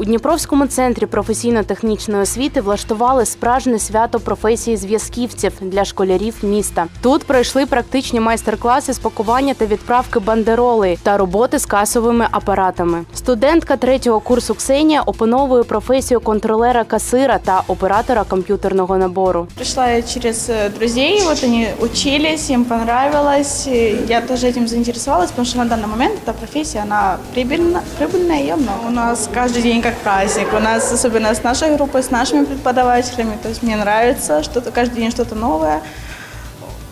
У Дніпровському центрі професійно-технічної освіти влаштували справжнє свято професії зв'язківців для школярів міста. Тут пройшли практичні майстер-класи з пакування та відправки бандероли та роботи з касовими апаратами. Студентка третього курсу Ксенія опановує професію контролера касира та оператора комп'ютерного набору. Пришла я через э, друзей, вот они учились, им понравилось. и Я тоже этим заинтересовалась, потому что на данный момент эта профессия, она прибыльна, прибыльная, ее много. У нас каждый день как праздник. У нас, особенно с нашей группой, с нашими преподавателями, то есть мне нравится, что-то каждый день что-то новое.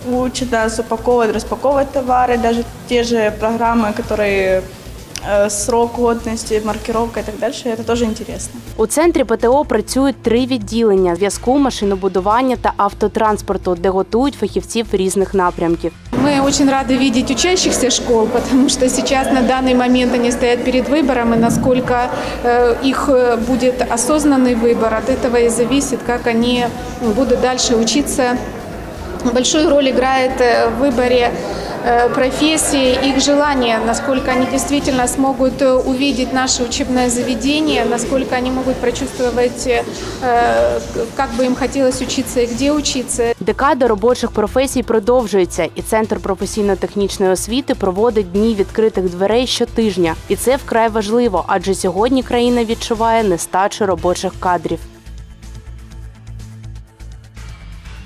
Учат нас упаковывать, распаковывать товары, даже те же программы, которые э, срок годности, маркировка и так дальше, это тоже интересно. У центрі ПТО працюють три відділення зв'язку, машинобудування та автотранспорту, де готують фахівців різних напрямків. Мы очень рады видеть учащихся школ, потому что сейчас на данный момент они стоят перед выбором, и насколько э, их э, будет осознанный выбор, от этого и зависит, как они будут дальше учиться. Большую роль играет э, в выборе э, профессии их желание, насколько они действительно смогут э, увидеть наше учебное заведение, насколько они могут прочувствовать, э, как бы им хотелось учиться и где учиться. Декада робочих професій продовжується, і центр професійно-технічної освіти проводить дні відкритих дверей щотижня. І це вкрай важливо, адже сьогодні країна відчуває нестачу робочих кадрів.